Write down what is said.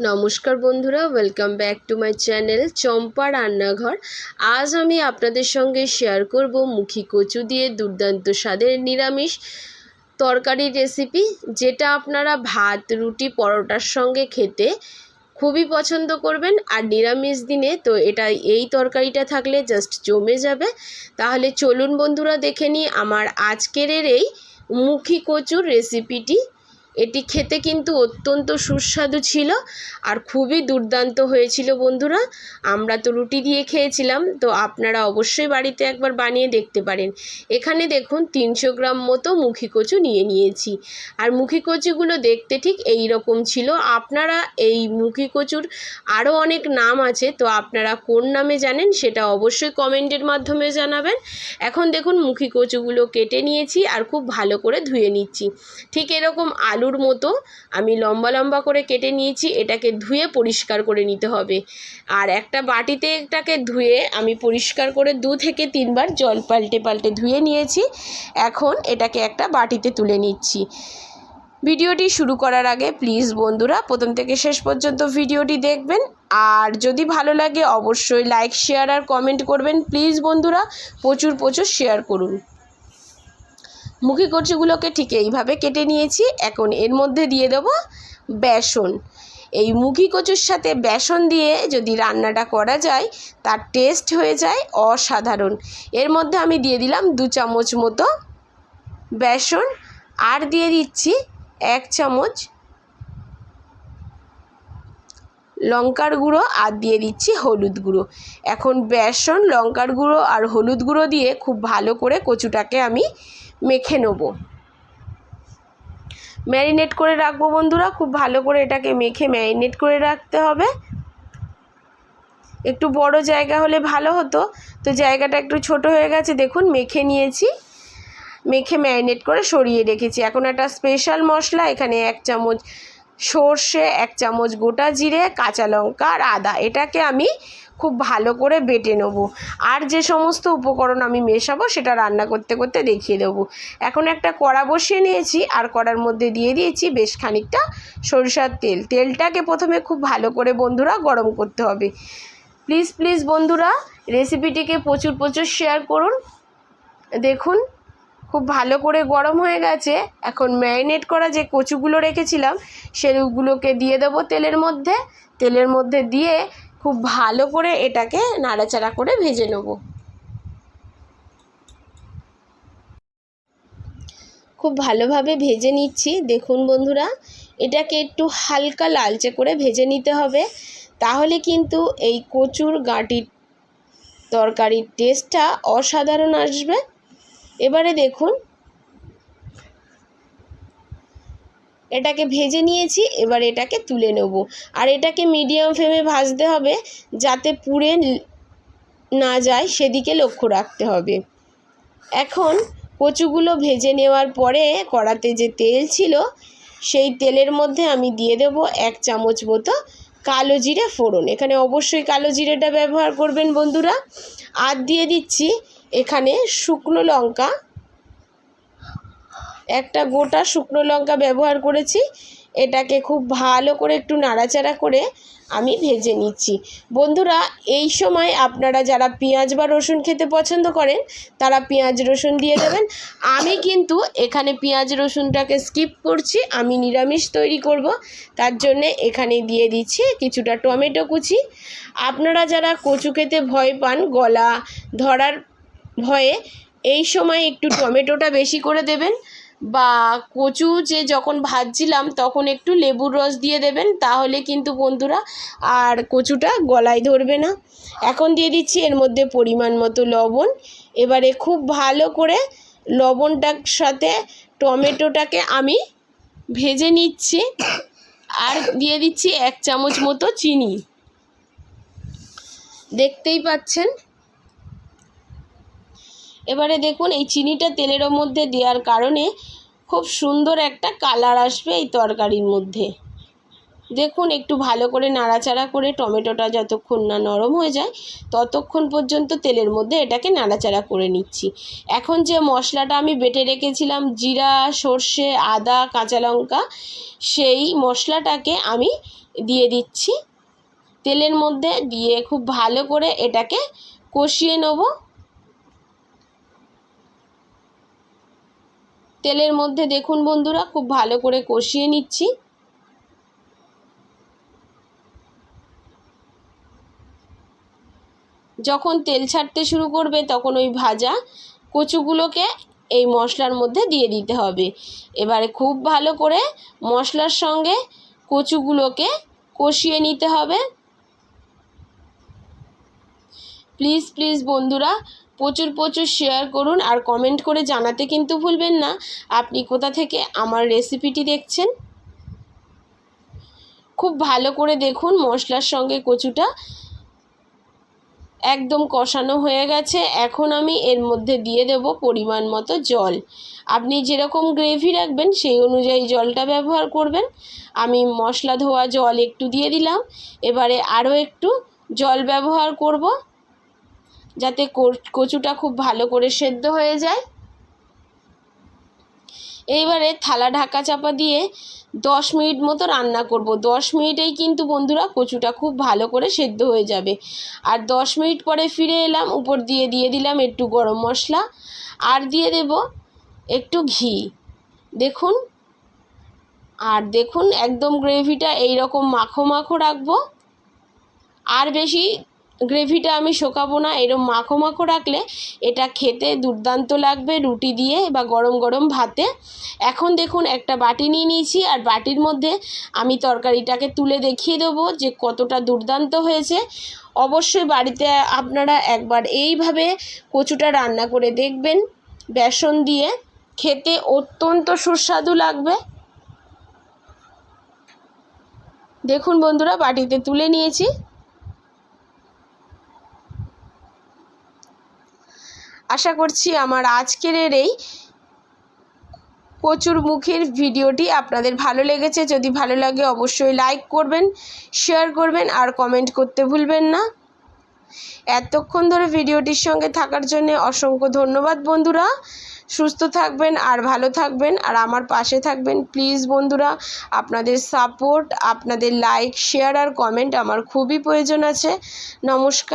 নমস্কার বন্ধুরা welcome back to my channel Champa রান্নাঘর। আজ আমি আপনাদের সঙ্গে শেয়ার করব মুখী কচু দিয়ে দুর্দান্ত স্বাদের নিরামিষ তরকারির রেসিপি যেটা আপনারা ভাত, রুটি, পরোটার সঙ্গে খেতে খুবই পছন্দ করবেন। আর নিরামিষ দিনে তো এটা এই তরকারিটা থাকলে জাস্ট জমে যাবে। তাহলে চলুন বন্ধুরা দেখে নিই আমার আজকের এই মুখী কচুর রেসিপিটি এটি খেতে কিন্তু অত্যন্ত সুস্বাদু ছিল আর খুবই দুর্দান্ত হয়েছিল বন্ধুরা। আমরা তো রুটি দিয়ে খেয়েছিলাম, তো আপনারা অবশ্যই বাড়িতে একবার বানিয়ে দেখতে পারেন। এখানে দেখুন তিনশো গ্রাম মতো মুখি কচু নিয়ে নিয়েছি। আর মুখি কচুগুলো দেখতে ঠিক এই রকম ছিল। আপনারা এই মুখি কচুর আরও অনেক নাম আছে, তো আপনারা কোন নামে জানেন সেটা অবশ্যই কমেন্টের মাধ্যমে জানাবেন। এখন দেখুন মুখি কচুগুলো কেটে নিয়েছি আর খুব ভালো করে ধুয়ে নিচ্ছি। ঠিক এরকম আলুর মতো আমি লম্বা লম্বা করে কেটে নিয়েছি, এটাকে ধুয়ে পরিষ্কার করে নিতে হবে। আর একটা বাটিতে এটাকে ধুয়ে আমি পরিষ্কার করে দু থেকে তিনবার জল পাল্টে পাল্টে ধুয়ে নিয়েছি। এখন এটাকে একটা বাটিতে তুলে নিচ্ছি। ভিডিওটি শুরু করার আগে প্লিজ বন্ধুরা, প্রথম থেকে শেষ পর্যন্ত ভিডিওটি দেখবেন। আর যদি ভালো লাগে, অবশ্যই লাইক, শেয়ার আর কমেন্ট করবেন। প্লিজ বন্ধুরা, প্রচুর প্রচুর শেয়ার করুন। মুখি কচুগুলোকে ঠিক এইভাবে কেটে নিয়েছি। এখন এর মধ্যে দিয়ে দেব বেসন। এই মুখি কচুর সাথে বেসন দিয়ে যদি রান্নাটা করা যায়, তার টেস্ট হয়ে যায় অসাধারণ। এর মধ্যে আমি দিয়ে দিলাম দু চামচ মতো বেসন। আর দিয়ে দিচ্ছি এক চামচ লঙ্কার গুঁড়ো আর দিয়ে দিচ্ছি হলুদ গুঁড়ো। এখন বেসন, লঙ্কার গুঁড়ো আর হলুদ গুঁড়ো দিয়ে খুব ভালো করে কচুটাকে আমি মেখে নেব। ম্যারিনেট করে রাখব বন্ধুরা, খুব ভালো করে এটাকে মেখে ম্যারিনেট করে রাখতে হবে। একটু বড় জায়গা হলে ভালো হতো, তো জায়গাটা একটু ছোট হয়ে গেছে, দেখুন মেখে নিয়েছি। মেখে ম্যারিনেট করে সরিয়ে রেখেছি। এখন একটা স্পেশাল মশলা, এখানে এক চামচ সর্ষে এক চামচ গোটা জিরে, কাঁচা লঙ্কা আর আদা। এটাকে আমি খুব ভালো করে বেটে নেব। আর যে সমস্ত উপকরণ আমি মেশাবো, সেটা রান্না করতে করতে দেখিয়ে দেবো। এখন একটা কড়া বসিয়ে নিয়েছি, আর কড়ার মধ্যে দিয়ে দিয়েছি বেশ খানিকটা সরিষার তেল। তেলটাকে প্রথমে খুব ভালো করে বন্ধুরা গরম করতে হবে। প্লিজ প্লিজ বন্ধুরা, রেসিপিটিকে প্রচুর প্রচুর শেয়ার করুন। দেখুন খুব ভালো করে গরম হয়ে গেছে। এখন ম্যারিনেট করা যে কচুগুলো রেখেছিলাম, সেগুলোকে দিয়ে দেবো তেলের মধ্যে। তেলের মধ্যে দিয়ে খুব ভালো করে এটাকে নাড়াচাড়া করে ভেজে নেব। খুব ভালোভাবে ভেজে নিচ্ছি। দেখুন বন্ধুরা, এটাকে একটু হালকা লালচে করে ভেজে নিতে হবে। তাহলে কিন্তু এই কচুর গাঁটির তরকারির টেস্টটা অসাধারণ আসবে। এবারে দেখুন। এটাকে ভেজে নিয়েছি, এবার এটাকে তুলে নেব। আর এটাকে মিডিয়াম ফ্লেমে ভাজতে হবে, যাতে পুড়ে না যায়, সেদিকে লক্ষ্য রাখতে হবে। এখন কচুগুলো ভেজে নেওয়ার পরে কড়াতে যে তেল ছিল, সেই তেলের মধ্যে আমি দিয়ে দেব এক চামচ মতো কালো জিরে ফোড়ন। এখানে অবশ্যই কালো জিরেটা ব্যবহার করবেন বন্ধুরা। আর দিয়ে দিচ্ছি এখানে শুকনো লঙ্কা, একটা গোটা শুকনো লঙ্কা ব্যবহার করেছি। এটাকে খুব ভালো করে একটু নাড়াচাড়া করে আমি ভেজে নিচ্ছি। বন্ধুরা, এই সময় আপনারা যারা পেঁয়াজ বা রসুন খেতে পছন্দ করেন, তারা পেঁয়াজ রসুন দিয়ে দেবেন। আমি কিন্তু এখানে পেঁয়াজ রসুনটাকে স্কিপ করছি, আমি নিরামিষ তৈরি করব। তার জন্যে এখানে দিয়ে দিচ্ছি কিছুটা টমেটো কুচি। আপনারা যারা কচু খেতে ভয় পান, গলা ধরার ভয়ে এই সময় একটু টমেটোটা বেশি করে দেবেন বা কচু যে যখন ভাজছিলাম তখন একটু লেবুর রস দিয়ে দেবেন, তাহলে কিন্তু বন্ধুরা আর কচুটা গলায় ধরবে না। এখন দিয়ে দিচ্ছি এর মধ্যে পরিমাণ মতো লবণ। এবারে খুব ভালো করে লবণটার সাথে টমেটোটাকে আমি ভেজে নিচ্ছি আর দিয়ে দিচ্ছি এক চামচ মতো চিনি। দেখতেই পাচ্ছেন? এবারে দেখুন, এই চিনিটা তেলের মধ্যে দেওয়ার কারণে খুব সুন্দর একটা কালার আসবে এই তরকারির মধ্যে। দেখুন, একটু ভালো করে নাড়াচাড়া করে টমেটোটা যতক্ষণ না নরম হয়ে যায়, ততক্ষণ পর্যন্ত তেলের মধ্যে এটাকে নাড়াচাড়া করে নিচ্ছি। এখন যে মশলাটা আমি বেটে রেখেছিলাম, জিরা, সর্ষে, আদা, কাঁচা লঙ্কা, সেই মশলাটাকে আমি দিয়ে দিচ্ছি। তেলের মধ্যে দিয়ে খুব ভালো করে এটাকে কষিয়ে নেব। তেলের মধ্যে দেখুন বন্ধুরা, খুব ভালো করে কষিয়ে নিচ্ছি। যখন তেল ছাড়তে শুরু করবে, তখন ওই ভাজা কচুগুলোকে এই মশলার মধ্যে দিয়ে দিতে হবে। এবারে খুব ভালো করে মশলার সঙ্গে কচুগুলোকে কষিয়ে নিতে হবে। প্লিজ প্লিজ বন্ধুরা প্রচুর প্রচুর শেয়ার করুন আর কমেন্ট করে জানাতে কিন্তু ভুলবেন না। আপনি কোথা থেকে আমার রেসিপিটি দেখছেন? খুব ভালো করে দেখুন মশলার সঙ্গে কচুটা। একদম কষানো হয়ে গেছে। এখন আমি এর মধ্যে দিয়ে দেব পরিমাণ মতো জল। আপনি যেরকম গ্রেভি রাখবেন, সেই অনুযায়ী জলটা ব্যবহার করবেন। আমি মশলা ধোয়া জল একটু দিয়ে দিলাম। এবারে আরও একটু জল ব্যবহার করব। যাতে কচুটা খুব ভালো করে সেদ্ধ হয়ে যায়। এইবারে থালা ঢাকা চাপা দিয়ে দশ মিনিট মতো রান্না করব। দশ মিনিটেই কিন্তু বন্ধুরা কচুটা খুব ভালো করে সেদ্ধ হয়ে যাবে। আর দশ মিনিট পরে ফিরে এলাম, উপর দিয়ে দিয়ে দিলাম একটু গরম মশলা। আর দিয়ে দেব একটু ঘি। দেখুন, আর দেখুন, একদম গ্রেভিটা এই রকম মাখো মাখো রাখব। আর বেশি গ্রেভিটা আমি শোকাবো না, এরম মাখো মাখো রাখলে এটা খেতে দুর্দান্ত লাগবে, রুটি দিয়ে বা গরম গরম ভাতে। এখন দেখুন একটা বাটি নিয়ে নিয়েছি, আর বাটির মধ্যে আমি তরকারিটাকে তুলে দেখিয়ে দেবো যে কতটা দুর্দান্ত হয়েছে। অবশ্যই বাড়িতে আপনারা একবার এইভাবে কচুটা রান্না করে দেখবেন, বেসন দিয়ে। খেতে অত্যন্ত সুস্বাদু লাগবে। দেখুন বন্ধুরা, বাটিতে তুলে নিয়েছি। আশা করছি আমার আজকের এই কচুর মুখের ভিডিওটি আপনাদের ভালো লেগেছে। যদি ভালো লাগে অবশ্যই লাইক করবেন শেয়ার করবেন আর কমেন্ট করতে ভুলবেন না। এতক্ষণ ধরে ভিডিওটির সঙ্গে থাকার জন্য অসংখ্য ধন্যবাদ বন্ধুরা। সুস্থ থাকবেন আর ভালো থাকবেন আর আমার পাশে থাকবেন প্লিজ বন্ধুরা। আপনাদের সাপোর্ট আপনাদের লাইক শেয়ার আর কমেন্ট আমার খুবই প্রয়োজন আছে। নমস্কার।